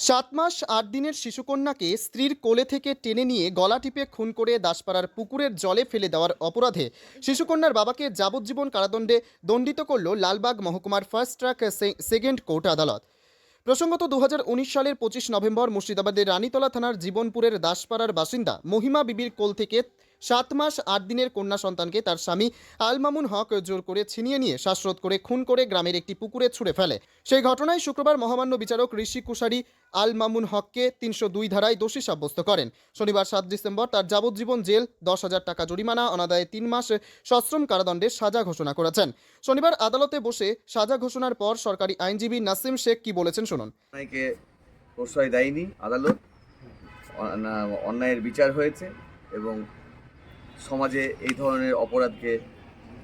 সাত মাস আট দিনের শিশুকন্যাকে স্ত্রীর কোলে থেকে টেনে নিয়ে গলা টিপে খুন করে দাসপাড়ার পুকুরের জলে ফেলে দেওয়ার অপরাধে শিশুকন্যার বাবাকে যাবজ্জীবন কারাদণ্ডে দণ্ডিত করল লালবাগ মহকুমার ফার্স্ট ট্র্যাক সেকেন্ড কোর্ট আদালত। প্রসঙ্গত দু হাজার উনিশ সালের পঁচিশ নভেম্বর মুর্শিদাবাদের রানীতলা থানার জীবনপুরের দাসপাড়ার বাসিন্দা মহিমা বিবির কোল থেকে সাত মাস, আট দিনের কন্যা সন্তানকে তার স্বামী আলমামুন হক জোর করে ছিনিয়ে নিয়ে শ্বাসরোধ করে, খুন করে গ্রামের একটি পুকুরে ছুঁড়ে ফেলে। সেই ঘটনায় শুক্রবার মহামান্য বিচারক ঋষি কুশারি আল মামুন হককে তিনশো দুই ধারায় দোষী সাব্যস্ত করেন। শনিবার সাত ডিসেম্বর তার যাবজ্জীবন জেল, দশ হাজার টাকা জরিমানা, অনাদায়ে তিন মাস সশ্রম কারাদণ্ডের সাজা ঘোষণা করেছেন। শনিবার আদালতে বসে সাজা ঘোষণার পর সরকারি আইনজীবী নাসিম শেখ কি বলেছেন শুনুন। প্রশ্রয় দেয়নি আদালত অন্যায়ের বিচার হয়েছে এবং সমাজে এই ধরনের অপরাধকে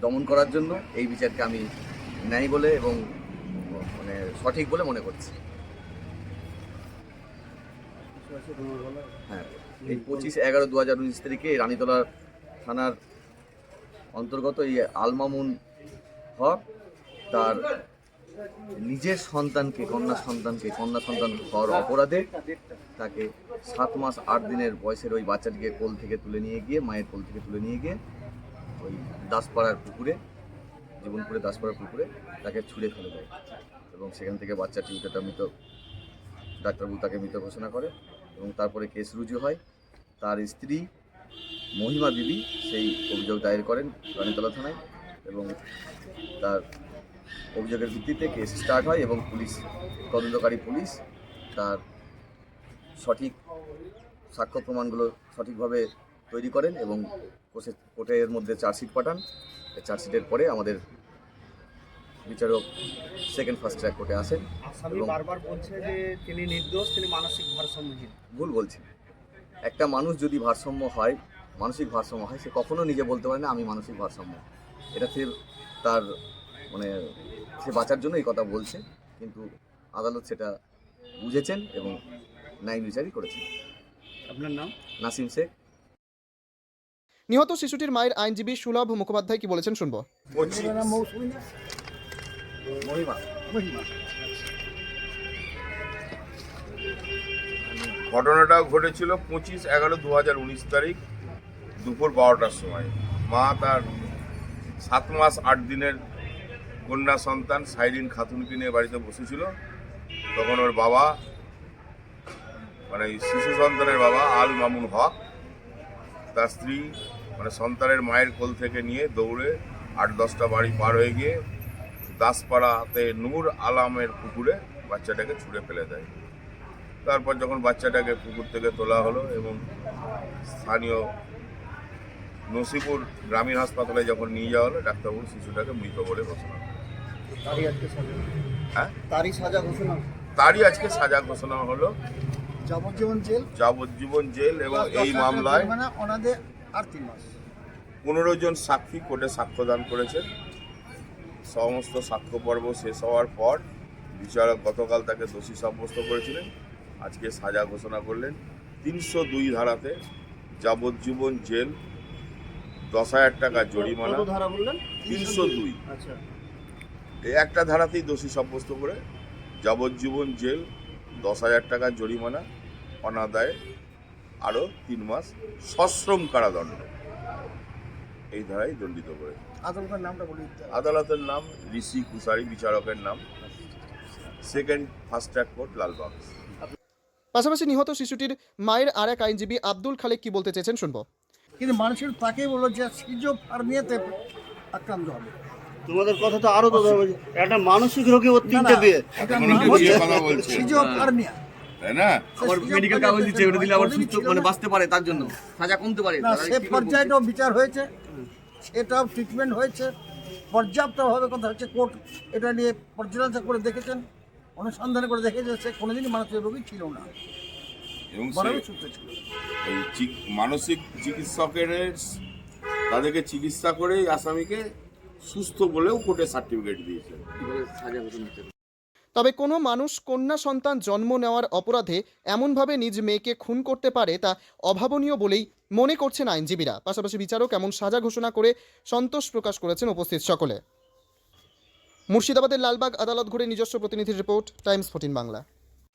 দমন করার জন্য এই বিচারকে আমি ন্যায় বলে এবং মানে সঠিক বলে মনে করছি। হ্যাঁ এই পঁচিশ এগারো দু হাজার উনিশ তারিখে রানীতলা থানার অন্তর্গত এই আলমামুন হক তার নিজের সন্তানকে, কন্যা সন্তানকে, কন্যা সন্তান হওয়ার অপরাধে তাকে সাত মাস আট দিনের বয়সের ওই বাচ্চাটিকে কোল থেকে তুলে নিয়ে গিয়ে, মায়ের কোল থেকে তুলে নিয়ে গিয়ে ওই দাসপাড়ার পুকুরে জীবনপুরে দাসপাড়ার পুকুরে তাকে ছুঁড়ে ফেলে দেয় এবং সেখান থেকে বাচ্চাটি উঠেটা মৃত ডাক্তারবাবু তাকে মৃত ঘোষণা করে এবং তারপরে কেস রুজু হয়। তার স্ত্রী মহিমা বিবি সেই অভিযোগ দায়ের করেন রানীতলা থানায় এবং তার অভিযোগের ভিত্তিতে কেস স্টার্ট হয় এবং পুলিশ, তদন্তকারী পুলিশ তার সঠিক সাক্ষ্য প্রমাণগুলো সঠিকভাবে তৈরি করেন এবং কোর্টে কোর্টের মধ্যে চার্জশিট পাঠান। চার্জশিটের পরে আমাদের বিচারক সেকেন্ড ফার্স্ট ট্র্যাক কোর্টে আসেন এবং- বারবার বলছে যে তিনি নির্দোষ তিনি মানসিক ভারসাম্যহীন। ভুল বলছেন একটা মানুষ যদি ভারসাম্য হয় মানসিক ভারসাম্য হয় সে কখনো নিজে বলতে পারে না আমি মানসিক ভারসাম্য। এটা সে তার মানে সে বাঁচার জন্য এই কথা বলছে কিন্তু আদালত সেটা বুঝেছেন এবং ন্যায় বিচারই করেছেন। আপনার নাম? নাসিম শেখ। নিহত শিশুটির মায়ের আইনজীবী সুলভ মুখোপাধ্যায় কি বলেছেন শুনব? ঘটনাটা ঘটেছিল পঁচিশ এগারো দু হাজার উনিশ তারিখ দুপুর বারোটার সময়। মা তার সাত মাস আট দিনের কন্যা সন্তান সাইরিন খাতুনকে নিয়ে বাড়িতে বসেছিল। তখন ওর বাবা মানে শিশু সন্তানের বাবা আল মামুন হক তার স্ত্রী মানে সন্তানের মায়ের কোল থেকে নিয়ে দৌড়ে আট দশটা বাড়ি পার হয়ে গিয়ে দাসপাড়াতে নূর আলামের পুকুরে বাচ্চাটাকে ছুঁড়ে ফেলে দেয়। তারপর যখন বাচ্চাটাকে পুকুর থেকে তোলা হলো এবং স্থানীয় নসিপুর গ্রামীণ হাসপাতালে যখন নিয়ে যাওয়া হলো ডাক্তারবাবু শিশুটাকে মৃত বলে ঘোষণা করলেন। তারই আজকে হ্যাঁ? তারই সাজা ঘোষণা। তারই আজকে সাজা ঘোষণা হলো। যাবজ্জীবন জেল। যাবজ্জীবন জেল এবং এই মামলায় মানে ওনাদের আর তিন মাস। পনেরো জন সাক্ষী কোর্টে সাক্ষ্যদান করেছেন। সমস্ত সাক্ষ্য পর্ব শেষ হওয়ার পর বিচারক গতকাল তাকে দোষী সাব্যস্ত করেছিলেন। আজকে সাজা ঘোষণা করলেন। তিনশো দুই ধারাতে যাবজ্জীবন জেল দশ হাজার টাকা জরিমানা। বললেন? তিনশো দুই আচ্ছা। এই একটা ধারাতেই দোষী সাব্যস্ত করে যাবজ্জীবন জেল দশ হাজার টাকা জরিমানা। অনাদায়ে আরও তিন মাস সশ্রম কারাদণ্ড। এই ধারায় দণ্ডিত করে আদালতের নামটা বলে আদালতের নাম ঋষি কুশারি বিচারকের নাম। Second first track court Lalbagh. পাশাপাশি নিহত শিশুটির মায়ের আর এক আইনজীবী আব্দুল খালেক কি বলতে চেয়েছেন শুনব। কিন্তু মানুষের তাকে বলল যে সিজো ফার্মিয়াতে আক্রান্ত হবে। তোমাদের কথা তো আরও তো একটা মানসিক রোগী না, বিয়ে। এটা তাই না? আবার মেডিকেল কাগজ দিচ্ছে ওটা দিলে আবার সুস্থ মানে বাঁচতে পারে তার জন্য। সাজা কমতে পারে। না সে বিচার হয়েছে সেটাও ট্রিটমেন্ট হয়েছে পর্যাপ্তভাবে কথা হচ্ছে কোর্ট এটা নিয়ে পর্যালোচনা করে দেখেছেন অনুসন্ধান করে দেখেছে সে কোনোদিনই মানসিক রোগী ছিল না। এবং বরং সে- সুস্থ ছিল। এই চিক- মানসিক চিকিৎসকের তাদেরকে চিকিৎসা করে আসামিকে সুস্থ বলেও কোর্টে সার্টিফিকেট দিয়েছে। সাজা ঘোষণা? তবে কোনো মানুষ কন্যা সন্তান জন্ম নেওয়ার অপরাধে এমনভাবে নিজ মেয়েকে খুন করতে পারে তা অভাবনীয় বলেই মনে করছেন আইনজীবীরা। পাশাপাশি বিচারক এমন সাজা ঘোষণা করে সন্তোষ প্রকাশ করেছেন উপস্থিত সকলে। মুর্শিদাবাদের লালবাগ আদালত ঘুরে নিজস্ব প্রতিনিধির report, Times, fourteen Bangla.